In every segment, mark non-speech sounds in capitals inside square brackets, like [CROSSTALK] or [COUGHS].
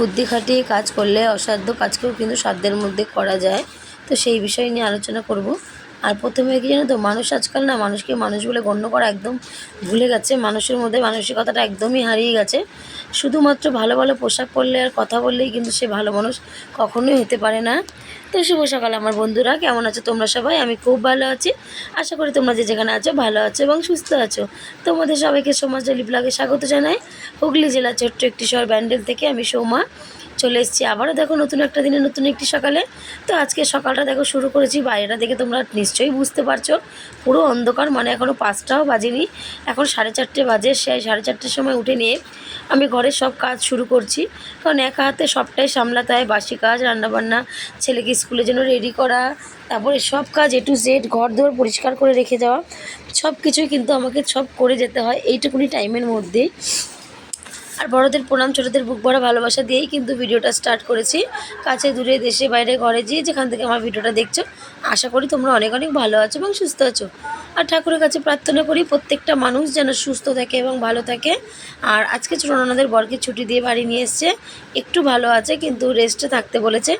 বুদ্ধি খাটিয়ে কাজ করলে অসাধ্য কাজকেও কিন্তু সাধ্যের মধ্যে করা যায়। তো সেই বিষয় নিয়ে আলোচনা করব। আর প্রথমে কি জানো তো, মানুষ আজকাল না মানুষকে মানুষ বলে গণ্য করা একদম ভুলে গেছে। মানুষের মধ্যে মানসিকতাটা একদমই হারিয়ে গেছে। শুধুমাত্র ভালো ভালো পোশাক পরলে আর কথা বললেই কিন্তু সে ভালো মানুষ কখনোই হতে পারে না। তো শুভ সকাল আমার বন্ধুরা, কেমন আছো তোমরা সবাই? আমি খুব ভালো আছি। আশা করি তোমরা যে যেখানে আছো ভালো আছো এবং সুস্থ আছো। তোমাদের সবাইকে সোমা ডেলি ব্লগে স্বাগত জানাই। হুগলি জেলা ছোট্ট একটি শহর ব্যান্ডেল থেকে আমি সৌমা। চলে এসেছি আবারও। দেখো, নতুন একটা দিনে, নতুন একটি সকালে। তো আজকে সকালটা দেখো, শুরু করেছি বাইরেটা দেখে তোমরা নিশ্চয়ই বুঝতে পারছ। পুরো অন্ধকার মানে এখনও পাঁচটাও বাজেনি। এখন সাড়ে চারটে বাজে, সেই সাড়ে চারটের সময় উঠে নিয়ে আমি ঘরের সব কাজ শুরু করছি। কারণ একা হাতে সবটাই সামলাতে হয়, বাসি কাজ, রান্নাবান্না, ছেলেকে স্কুলের জন্য রেডি করা, তারপরে সব কাজ এ টু জেড ঘর দোর পরিষ্কার করে রেখে যাওয়া সব কিছুই কিন্তু আমাকে সব করে যেতে হয়, এইটুকুনি টাইমের মধ্যেই। আর বড়দের প্রণাম, ছোটদের বুক ভরা ভালোবাসা দিয়েই কিন্তু ভিডিওটা স্টার্ট করেছি। কাছে দূরে, দেশে, বাইরে, ঘরে যেয়ে যেখান থেকে আমার ভিডিওটা দেখছ, আশা করি তোমরা অনেক অনেক ভালো আছো এবং সুস্থ আছো। আর ঠাকুরের কাছে প্রার্থনা করি প্রত্যেকটা মানুষ যেন সুস্থ থাকে এবং ভালো থাকে। আর আজকে ছোটনাদের বরকে ছুটি দিয়ে বাড়ি নিয়ে এসছে। একটু ভালো আছে, কিন্তু রেস্টে থাকতে বলেছে।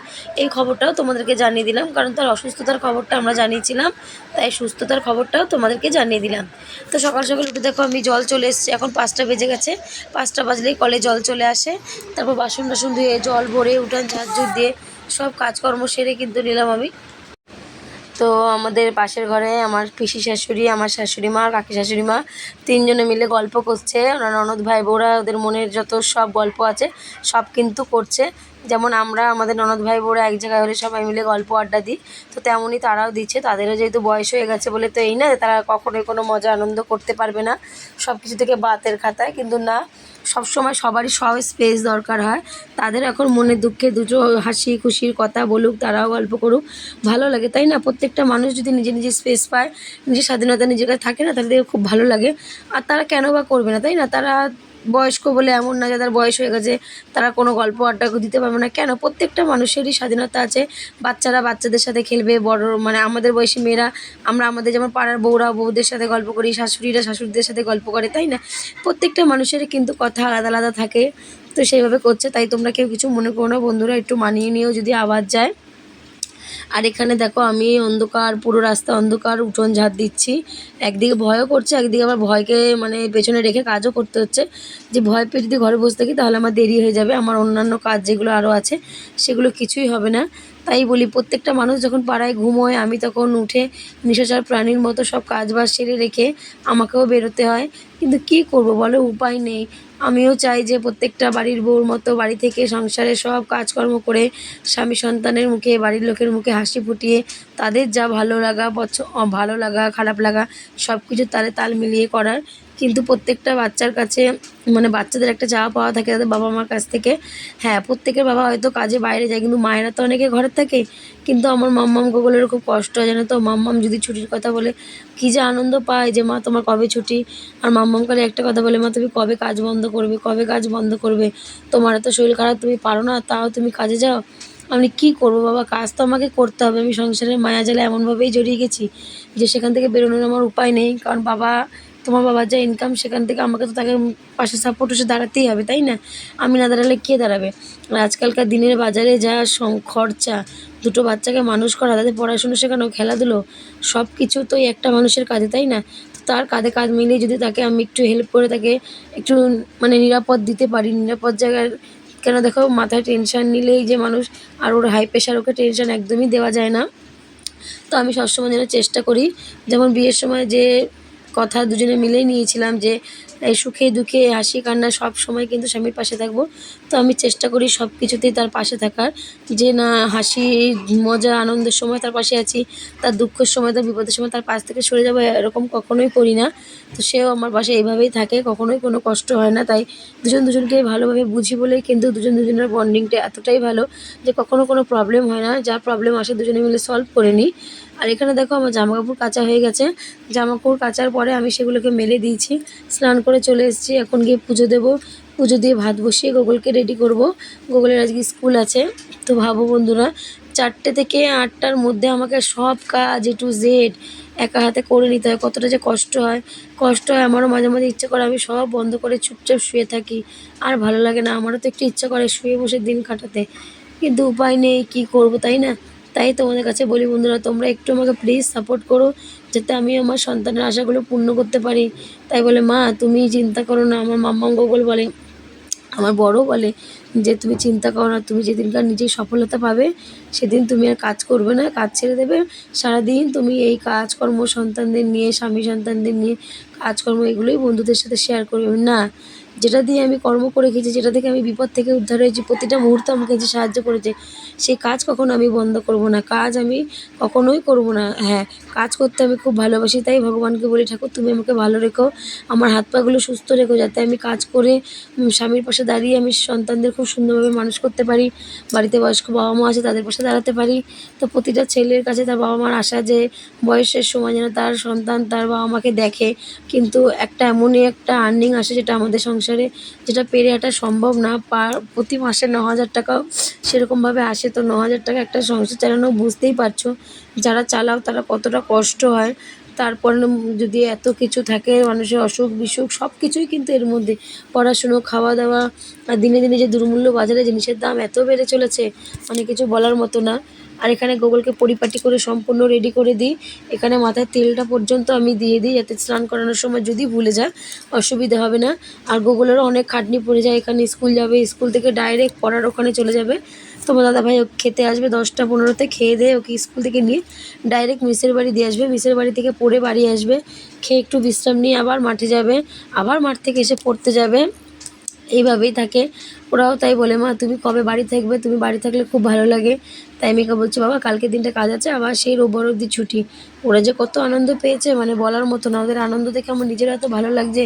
এই খবরটাও তোমাদেরকে জানিয়ে দিলাম, কারণ তার অসুস্থতার খবরটা আমরা জানিয়েছিলাম। তাই সুস্থতার খবরটাও তোমাদেরকে জানিয়ে দিলাম। তো সকাল সকাল উঠে দেখো আমি জল চলে এসেছি। এখন পাঁচটা বেজে গেছে। পাঁচটা বাজলেই কলে জল চলে আসে। তারপর বাসন টাসন ধুয়ে জল ভরে উঠান ঝাড়ঝুট দিয়ে সব কাজকর্ম সেরে কিন্তু নিলাম আমি। তো আমাদের পাশের ঘরে আমার পিসি শাশুড়ি, আমার শাশুড়ি মা, কাকি শাশুড়ি মা তিনজনে মিলে গল্প করছে। ওনার ননদ ভাই বোরা ওদের মনের যত সব গল্প আছে, সব কিন্তু করছে। যেমন আমরা, আমাদের ননদ ভাই বোরা এক জায়গায় হলে সবাই মিলে গল্প আড্ডা দিই। তো তেমনই তারাও দিচ্ছে। তাদেরও যেহেতু বয়স হয়ে গেছে বলে তো এই না তারা কখনোই কোনো মজা, আনন্দ করতে পারবে না। সব কিছু থেকে বাতের খাতায়। কিন্তু না সব সময় সবারই সব স্পেস দরকার হয়। তাদের এখন মনে দুঃখে দুটো হাসি খুশির কথা বলুক, তারাও গল্প করুক। ভালো লাগে, তাই না? প্রত্যেকটা মানুষ যদি নিজে নিজে স্পেস পায়, নিজের স্বাধীনতা নিজের কাছে থাকে না তাদের খুব ভালো লাগে। আর তারা কেন বা করবে না, তাই না? তারা বয়স্ক বলে এমন না যাদের বয়স হয়ে গেছে, তারা কোনো গল্প আড্ডা দিতে পারবে না। কেন? প্রত্যেকটা মানুষেরই স্বাধীনতা আছে। বাচ্চারা বাচ্চাদের সাথে খেলবে, বড় মানে আমাদের বয়সী মেয়েরা, আমরা আমাদের যেমন পাড়ার বউরা বউদের সাথে গল্প করি, শাশুড়িরা শাশুড়িদের সাথে গল্প করে, তাই না? প্রত্যেকটা মানুষেরই কিন্তু কথা আলাদা আলাদা থাকে। তো সেইভাবে করছে, তাই তোমরা কেউ কিছু মনে করো না। বন্ধুরা, একটু মানিয়ে নিয়েও যদি আওয়াজ যায়। আর এখানে দেখো আমি অন্ধকার, পুরো রাস্তা অন্ধকার, উঠোন ঝাড় দিচ্ছি। একদিকে ভয়ও করছে, একদিকে আমার ভয়কে মানে পেছনে রেখে কাজও করতে হচ্ছে। যে ভয় পেয়ে যদি ঘরে বসে থাকি তাহলে আমার দেরি হয়ে যাবে। আমার অন্যান্য কাজ যেগুলো আরও আছে, সেগুলো কিছুই হবে না। তাই বলি, প্রত্যেকটা মানুষ যখন পাড়ায় ঘুমোয়, আমি তখন উঠে নিশাচার প্রাণীর মতো সব কাজবাজ সেরে রেখে আমাকেও বেরোতে হয়। কিন্তু কি করব বলো? উপায় নেই। আমিও চাই যে প্রত্যেকটা বাড়ির বউর মতো বাড়ি থেকে সংসারে সব কাজকর্ম করে স্বামী সন্তানের মুখে, বাড়ির লোকের মুখে হাসি ফুটিয়ে তাদের যা ভালো লাগা, পছ ভালো লাগা, খারাপ লাগা সব কিছু তারে তাল মিলিয়ে করার। কিন্তু প্রত্যেকটা বাচ্চার কাছে মানে বাচ্চাদের একটা চাওয়া পাওয়া থাকে তাদের বাবা মার কাছ থেকে। হ্যাঁ প্রত্যেকের বাবা হয়তো কাজে বাইরে যায়, কিন্তু মায়েরা তো অনেকে ঘরে থাকে। কিন্তু আমার মাম্মাম গোগলের খুব কষ্ট হয়, জানো তো? মাম্মাম যদি ছুটির কথা বলে, কী যে আনন্দ পায় যে, মা, তোমার কবে ছুটি? আর মাম্মাম কালে একটা কথা বলে, মা, তুমি কবে কাজ বন্ধ করবে? কবে কাজ বন্ধ করবে? তোমার তো শরীর খারাপ, তুমি পারো না? তাও তুমি কাজে যাও। আমি কি করব বাবা? কাজ তো আমাকে করতে হবে। আমি সংসারের মায়া জালে এমনভাবেই জড়িয়ে গেছি যে, সেখান থেকে বেরোনোর আমার উপায় নেই। কারণ বাবা তোমার বাবার যা ইনকাম সেখান থেকে আমাকে তো তাকে পাশে সাপোর্ট এসে দাঁড়াতেই হবে, তাই না? আমি না দাঁড়ালে কে দাঁড়াবে? আর আজকালকার দিনের বাজারে যা খরচা, দুটো বাচ্চাকে মানুষ করা, তাদের পড়াশুনো শেখানো, খেলাধুলো সব কিছু তো একটা মানুষের কাজে, তাই না? তার কাঁধে কাঁধ মিলিয়ে যদি তাকে আমি একটু হেল্প করে তাকে একটু মানে নিরাপদ দিতে পারি, নিরাপদ জায়গায়, কেন দেখো মাথায় টেনশান নিলেই যে মানুষ, আর ওর হাই প্রেশার ওকে টেনশান একদমই দেওয়া যায় না। তো আমি সবসময় যেন চেষ্টা করি, যেমন বিয়ের সময় যে কথা দুজনে মিলেই নিয়েছিলাম যে, এই সুখে দুঃখে, হাসি, কান্না সব সময় কিন্তু স্বামীর পাশে থাকব। তো আমি চেষ্টা করি সব কিছুতেই তার পাশে থাকার। যে না, হাসি, মজা, আনন্দের সময় তার পাশে আছি, তার দুঃখের সময়, তার বিপদের সময় তার পাশ থেকে সরে যাব এরকম কখনোই করি না। তো সেও আমার পাশে এইভাবেই থাকে, কখনোই কোনো কষ্ট হয় না। তাই দুজন দুজনকে ভালোভাবে বুঝি বলেই কিন্তু দুজন দুজনের বন্ডিংটা এতটাই ভালো যে কখনো কোনো প্রবলেম হয় না, যা প্রবলেম আসে দুজনে মিলে সলভ করে নিই। আর এখানে দেখো আমার জামা কাপড় কাচা হয়ে গেছে। জামা কাপড় কাচার পরে আমি সেগুলোকে মেলে দিয়েছি। স্নান করে চলে এসেছি। এখন গিয়ে পুজো দেবো। পুজো দিয়ে ভাত বসিয়ে গোগলকে রেডি করব। গোগলের আজকে স্কুল আছে। তো ভাবো বন্ধুরা, চারটে থেকে আটটার মধ্যে আমাকে সব কাজ এ টু জেড একা হাতে করে নিতে হয়। কতটা যে কষ্ট হয়। কষ্ট হয়, আমারও মাঝে মাঝে ইচ্ছে করে আমি সব বন্ধ করে চুপচাপ শুয়ে থাকি। আর ভালো লাগে না, আমারও তো একটু ইচ্ছা করে শুয়ে বসে দিন কাটাতে। কিন্তু উপায় নেই, কি করব, তাই না? তাই তোমাদের কাছে বলি বন্ধুরা, তোমরা একটু আমাকে প্লিজ সাপোর্ট করো, যাতে আমি আমার সন্তানের আশাগুলো পূর্ণ করতে পারি। তাই বলে, মা, তুমি চিন্তা করো না। আমার মাম্মাম গোগল বলে, আমার বড় বলে যে, তুমি চিন্তা করো না, তুমি যেদিনকার নিজেই সফলতা পাবে, সেদিন তুমি আর কাজ করবে না, কাজ ছেড়ে দেবে। সারাদিন তুমি এই কাজকর্ম সন্তানদের নিয়ে, স্বামী সন্তানদের নিয়ে কাজকর্ম, এগুলোই বন্ধুদের সাথে শেয়ার করবে। না যেটা দিয়ে আমি কর্ম করে গেছি, যেটা থেকে আমি বিপদ থেকে উদ্ধার হয়েছি, প্রতিটা মুহূর্তে আমাকে যে সাহায্য করেছে, সেই কাজ কখনো আমি বন্ধ করব না। কাজ আমি কখনোই করব না। হ্যাঁ কাজ করতে আমি খুব ভালোবাসি, তাই ভগবানকে বলি, ঠাকুর, তুমি আমাকে ভালো রেখো, আমার হাত পাগুলো সুস্থ রেখো, যাতে আমি কাজ করে স্বামীর পাশে দাঁড়িয়ে আমি সন্তানদের খুব সুন্দরভাবে মানুষ করতে পারি, বাড়িতে বয়স্ক বাবা মা আছে তাদের পাশে দাঁড়াতে পারি। তো প্রতিটা ছেলের কাছে তার বাবা মার আশা যে বয়সের সময় যেন তার সন্তান, তার বাবা মাকে দেখে, কিন্তু একটা এমনই একটা আর্নিং আসে যেটা আমাদের সংসারে যেটা পেরে হাঁটা সম্ভব না পার প্রতি মাসে ন হাজার টাকাও সেরকমভাবে আসে। তো ন হাজার টাকা একটা সংসার চালানো বুঝতেই পারছ, যারা চালাও তারা কতটা কষ্ট হয়। তারপর যদি এত কিছু থাকে, মানুষের অসুখ বিসুখ সব কিছুই কিন্তু এর মধ্যে। পড়াশুনো খাওয়া দাওয়া দিনে দিনে যে দুর্মূল্য বাজারে জিনিসের দাম এত বেড়ে চলেছে মানে কিছু বলার মতো না। আর এখানে গোগলকে পরিপাটি করে সম্পূর্ণ রেডি করে দিই। এখানে মাথায় তেলটা পর্যন্ত আমি দিয়ে দিই যাতে স্নান করানোর সময় যদি ভুলে যায়, অসুবিধা হবে না। আর গোগলেরও অনেক খাটনি পড়ে যায়, এখানে স্কুল যাবে, স্কুল থেকে ডাইরেক্ট পড়ার ওখানে চলে যাবে। তোমার দাদা ভাই ওকে খেতে আসবে দশটা পনেরোতে, খেয়ে দিয়ে ওকে স্কুল থেকে নিয়ে ডাইরেক্ট মিসের বাড়ি দিয়ে আসবে। মিসের বাড়ি থেকে পড়ে বাড়ি আসবে। খেয়ে একটু বিশ্রাম নিয়ে আবার মাঠে যাবে। আবার মাঠ থেকে এসে পড়তে যাবে। এইভাবেই থাকে। ওরাও তাই বলে, মা, তুমি কবে বাড়ি থাকবে? তুমি বাড়ি থাকলে খুব ভালো লাগে। তাই মেয়েকে বলছে, বাবা, কালকে দিনটা কাজ আছে, আবার সেই রোববার অবধি ছুটি। ওরা যে কত আনন্দ পেয়েছে মানে বলার মতো না। ওদের আনন্দ দেখে আমার নিজের এত ভালো লাগছে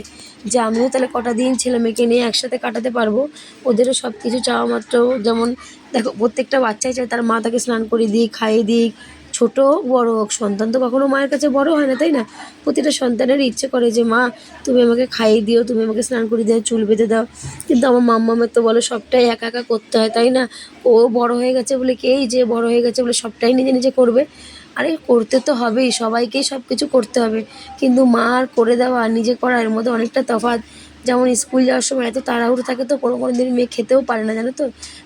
যে আমিও তাহলে কটা দিন ছেলে মেয়েকে নিয়ে একসাথে কাটাতে পারব। ওদেরও সব কিছু চাওয়া মাত্র, যেমন দেখো, প্রত্যেকটা বাচ্চাই চায়, তার মা তাকে স্নান করে দিই খাইয়ে দিই ছোট, বড় হোক, সন্তান তো কখনো মায়ের কাছে বড় হয় না, তাই না? প্রতিটা সন্তানের ইচ্ছে করে যে, মা, তুমি আমাকে খাইয়ে দিও, তুমি আমাকে স্নান করে দাও, চুল বেঁধে দাও। কিন্তু আমার মাম্মামের তো বলো, সবটাই একা একা করতে হয়, তাই না? ও বড় হয়ে গেছে বলে কি এই যে বড় হয়ে গেছে বলে সবটাই নিজে নিজে করবে। আরে, করতে তো হবেই, সবাইকেই সব কিছু করতে হবে। কিন্তু মা আর করে দেওয়া, নিজে করা, এর মধ্যে অনেকটা তফাৎ। যেমন স্কুল যাওয়ার সময় এত তাড়াহুড়ো থাকে তো কোনো কোনো দিন মেয়ে খেতেও পারে না, জানো তো?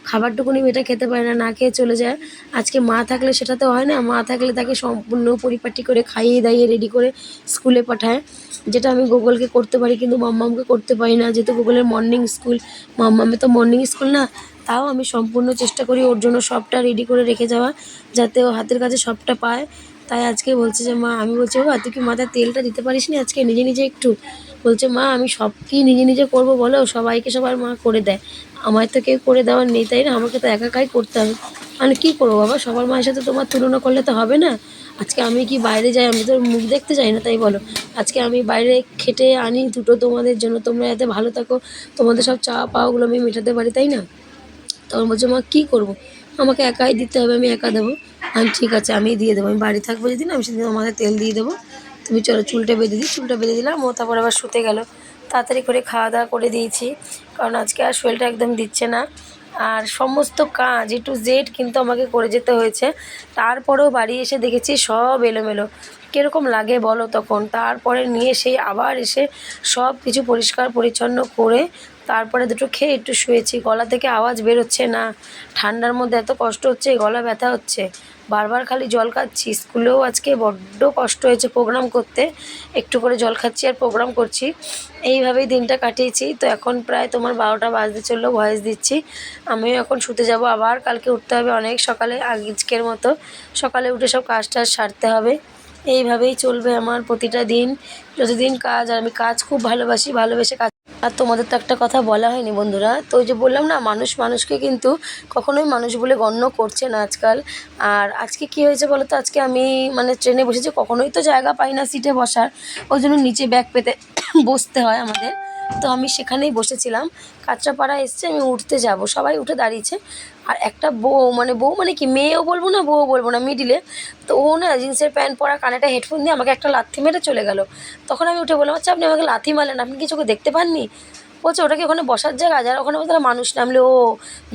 খাবারটুকুনি মেয়েটা খেতে পারে না না খেয়ে চলে যায়। আজকে মা থাকলে সেটা তো হয় না, মা থাকলে তাকে সম্পূর্ণ পরিপাটি করে খাইয়ে দাইয়ে রেডি করে স্কুলে পাঠায়, যেটা আমি গুগলকে করতে পারি কিন্তু মাম্মামকে করতে পারি না। যেহেতু গুগলের মর্নিং স্কুল মাম্মামে তো মর্নিং স্কুল না, তাও আমি সম্পূর্ণ চেষ্টা করি ওর জন্য সবটা রেডি করে রেখে যাওয়া, যাতে ও হাতের কাছে সবটা পায়। তাই আজকে বলছে যে, মা, আমি বলছি, বাবা, তুই কি মাথায় তেলটা দিতে পারিস নি আজকে? নিজে নিজে একটু। বলছে, মা, আমি সব কি নিজে নিজে করব বলো? সবাইকে সবার মা করে দেয়। আমার তো কেউ করে দেওয়ার নেই, তাই না? আমাকে তো একাকাই করতে হবে। মানে কী করব বাবা? সবার মায়ের সাথে তোমার তুলনা করলে তো হবে না। আজকে আমি কি বাইরে যাই? আমি তো মুখ দেখতে চাই না, তাই বলো। আজকে আমি বাইরে খেটে আনি দুটো তোমাদের জন্য। তোমরা এতে ভালো থাকো। তোমাদের সব চা পাওয়াগুলো আমি মেটাতে পারি, তাই না? তখন বলছে, মা, কী করব? আমাকে একাই দিতে হবে, আমি একা দেবো। আমি ঠিক আছে আমি দিয়ে দেবো, আমি বাড়ি থাকব যেদিন, আমি সেদিন আমাকে তেল দিয়ে দেবো। তুমি চলো, চুলটা বেঁধে দিই, চুলটা বেঁধে দিলাম, ও তারপর আবার শুতে গেল। তাড়াতাড়ি করে খাওয়া দাওয়া করে দিয়েছি, কারণ আজকে আর শরীরটা একদম দিচ্ছে না। আর সমস্ত কাজ এ টু জেড কিন্তু আমাকে করে যেতে হয়েছে। তারপরেও বাড়ি এসে দেখেছি সব এলোমেলো। কীরকম লাগে বলো তখন? তারপরে নিয়ে সেই আবার এসে সব কিছু পরিষ্কার পরিচ্ছন্ন করে তারপরে দুটো খেয়ে একটু শুয়েছি। গলা থেকে আওয়াজ বেরোচ্ছে না। ঠান্ডার মধ্যে এত কষ্ট হচ্ছে, গলা ব্যথা হচ্ছে। বারবার খালি জল খাচ্ছি। স্কুলেও আজকে বড্ড কষ্ট হয়েছে প্রোগ্রাম করতে। একটু করে জল খাচ্ছি আর প্রোগ্রাম করছি। এইভাবেই দিনটা কাটিয়েছি। তো এখন প্রায় তোমার বারোটা বাজতে চলল ভয়েস দিচ্ছি। আমিও এখন শুতে যাব। আবার কালকে উঠতে হবে অনেক সকালে। আজকের মতো সকালে উঠে সব কাজ টাজ সারতে হবে। এইভাবেই চলবে আমার প্রতিটা দিন। যতদিন কাজ, আর আমি কাজ খুব ভালোবাসি, ভালোবেসে কাজ আর তোমাদের তো একটা কথা বলা হয়নি বন্ধুরা। তো ওই যে বললাম না, মানুষ মানুষকে কিন্তু কখনোই মানুষ বলে গণ্য করছে না আজকাল। আর আজকে কি হয়েছে বলো তো আজকে আমি মানে ট্রেনে বসেছি, কখনোই তো জায়গা পাই না সিটে বসার। ওই জন্য নিচে ব্যাগ পেতে [COUGHS] বসতে হয় আমাদের। তো আমি সেখানেই বসেছিলাম। কাঁচরাপাড়া এসছে, আমি উঠতে যাব। সবাই উঠে দাঁড়িয়েছে। আর একটা বউ মানে বউ মানে কি, মেয়েও বলব না, বউও বলব না মিডিলে তো ও না জিন্সের প্যান্ট পরা কানেটা হেডফোন দিয়ে আমাকে একটা লাথি মেরে চলে গেল। তখন আমি উঠে বললাম আচ্ছা আপনি আমাকে লাথি মারলেন, আপনি কিছু দেখতে পাননি? বলছে ওটা কি ওখানে বসার জায়গা? যারা ওখানে তারা মানুষ না। আমি বলি, ও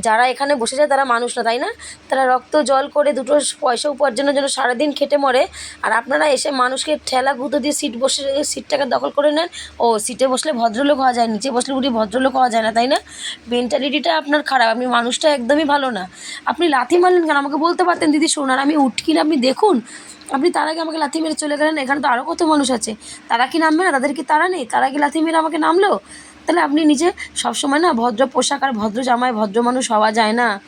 যারা এখানে বসে যায় তারা মানুষ না তাই না? তারা রক্ত জল করে দুটো পয়সা উপার্জনের জন্য সারাদিন খেটে মরে। আর আপনারা এসে মানুষকে ঠেলা গুঁতো দিয়ে সিট বসে সিটটাকে দখল করে নেন। ও সিটে বসলে ভদ্রলোক হওয়া যায় নিচে বসলে উনি ভদ্রলোক হওয়া যায় না তাই না? মেন্টালিটিটা আপনার খারাপ আপনি মানুষটা একদমই ভালো না। আপনি লাথি মারলেন কেন? আমাকে বলতে পারতেন দিদি শোনার আমি উঠকি না আপনি দেখুন। আপনি তার আগে আমাকে লাথি মেরে চলে গেলেন এখানে তো আরও কত মানুষ আছে। তারা কি নামবে না? তাদের কি তারা নেই? তারা কি লাথি মেরে আমাকে নামলো? তাহলে আপনি নিজে সবসময় না ভদ্র পোশাক আর ভদ্র জামায় ভদ্র মানুষ হওয়া যায় না।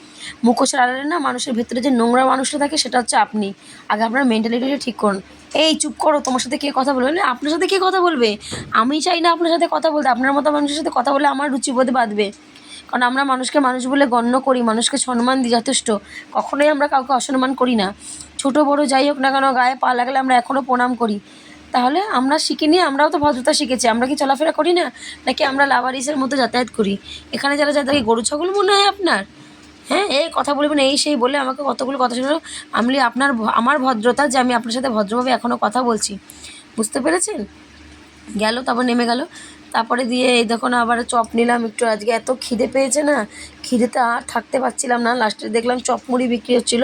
মুখোশের আড়ালে না মানুষের ভেতরে যে নোংরা মানুষটা থাকে সেটা হচ্ছে আপনি। আগে আপনার মেন্টালিটিটা ঠিক করুন। এই চুপ করো, তোমার সাথে কে কথা বলবে? না, আপনার সাথে কে কথা বলবে? আমি চাই না আপনার সাথে কথা বলতে, আপনার মতো মানুষের সাথে কথা বলে আমার রুচিবোধে বাঁধবে। কারণ আমরা মানুষকে মানুষ বলে গণ্য করি, মানুষকে সম্মান দিই যথেষ্ট। কখনোই আমরা কাউকে অসম্মান করি না। ছোট বড় যাই হোক না কেন, গায়ে পা লাগলে আমরা এখনও প্রণাম করি। তাহলে আমরা শিখিনি আমরাও তো ভদ্রতা শিখেছি। আমরা কি চলাফেরা করি না? নাকি আমরা লাভারিসের মতো যাতায়াত করি? এখানে যারা যায় গরু, ছাগল মনে হয় আপনার? হ্যাঁ এই কথা বলবেন এই সেই বলে আমাকে কতগুলো কথা শোনালো। আমি আপনার আমার ভদ্রতা যে আমি আপনার সাথে ভদ্রভাবে এখনও কথা বলছি। বুঝতে পেরেছেন? গেল, তারপর নেমে গেল। তারপরে দিয়ে এই দেখুন আবার চপ নিলাম একটু। আজকে এত খিদে পেয়েছে না, খিদেতে আর থাকতে পারছিলাম না। লাস্টে দেখলাম চপ মুড়ি বিক্রি হচ্ছিল।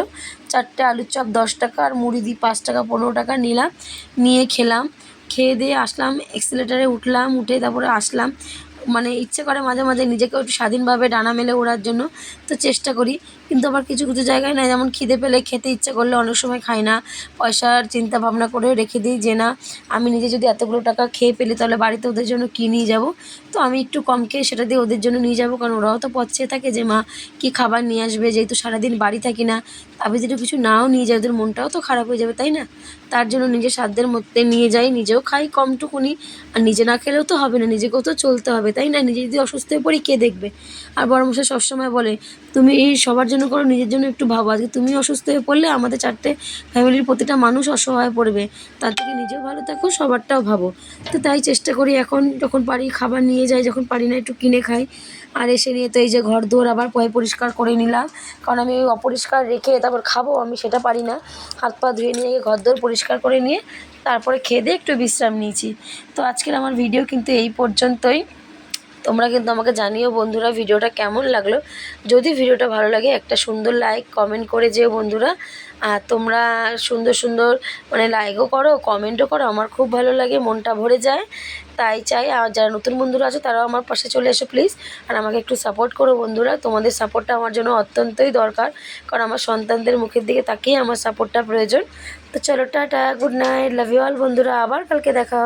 চারটে আলুর চপ দশ টাকা আর মুড়ি দিই পাঁচ টাকা, পনেরো টাকা নিলাম। নিয়ে খেলাম। খেয়ে দিয়ে আসলাম এক্সিলেটারে উঠলাম, উঠে তারপরে আসলাম। মানে ইচ্ছে করে মাঝে মাঝে নিজেকে একটু স্বাধীনভাবে ডানা মেলে ওড়ার জন্য। তো চেষ্টা করি। কিন্তু আবার কিছু কিছু জায়গায় না, যেমন খিদে পেলে খেতে ইচ্ছে করলে অনেক সময় খাই না। পয়সার চিন্তা ভাবনা করে রেখে দিই যে, না, আমি নিজে যদি এতগুলো টাকা খেয়ে পেলি তাহলে বাড়িতে ওদের জন্য কী নিয়ে যাব? তো আমি একটু কম খেয়ে সেটা দিয়ে ওদের জন্য নিয়ে যাব, কারণ ওরাও তো পথ চেয়ে থাকে যে, মা, কী খাবার নিয়ে আসবে? যেহেতু সারাদিন বাড়ি থাকি না আমি যদি কিছু নাও নিয়ে যাই, ওদের মনটাও তো খারাপ হয়ে যাবে, তাই না? তার জন্য নিজের সাধ্যের মধ্যে নিয়ে যাই, নিজেও খাই কমটুকুনি। আর নিজে না খেলেও তো হবে না, নিজেকেও তো চলতে হবে, তাই না? নিজে যদি অসুস্থ হয়ে পড়ি, কে দেখবে? আর বড় মশাই সবসময় বলে তুমি এই সবার জন্য করো, নিজের জন্য একটু ভাবো। আজকে তুমি অসুস্থ হয়ে পড়লে আমাদের চারটে ফ্যামিলির প্রতিটা মানুষ অসহায় পড়বে। তার থেকে নিজেও ভালো থাকো, সবারটাও ভাবো। তো তাই চেষ্টা করি এখন যখন পারি খাবার নিয়ে যাই, যখন পারি না একটু কিনে খাই। আর এসে নিয়ে তো এই যে ঘর দুয়ার আবার পয় পরিষ্কার করে নিলাম। কারণ আমি ওই অপরিষ্কার রেখে তারপর খাব, আমি সেটা পারি না। হাত পা ধুয়ে নিয়ে ঘর দোর পরিষ্কার করে নিয়ে তারপরে খেয়ে দিয়ে একটু বিশ্রাম নিয়েছি। তো আজকের আমার ভিডিও কিন্তু এই পর্যন্তই। তোমরা কিন্তু আমাকে জানিও বন্ধুরা ভিডিওটা কেমন লাগল। যদি ভিডিওটা ভালো লাগে, একটা সুন্দর লাইক কমেন্ট করে যেও বন্ধুরা। আর তোমরা সুন্দর সুন্দর মানে লাইকও করো কমেন্টও করো, আমার খুব ভালো লাগে, মনটা ভরে যায়। তাই চাই, আর যারা নতুন বন্ধুরা আছে, তারাও আমার পাশে চলে এসো প্লিজ আর আমাকে একটু সাপোর্ট করো বন্ধুরা, তোমাদের সাপোর্টটা আমার জন্য অত্যন্তই দরকার। কারণ আমার সন্তানদের মুখের দিকে তাকিয়ে আমার সাপোর্টটা প্রয়োজন। তো চলো, tata good night love you all বন্ধুরা, আবার কালকে দেখা।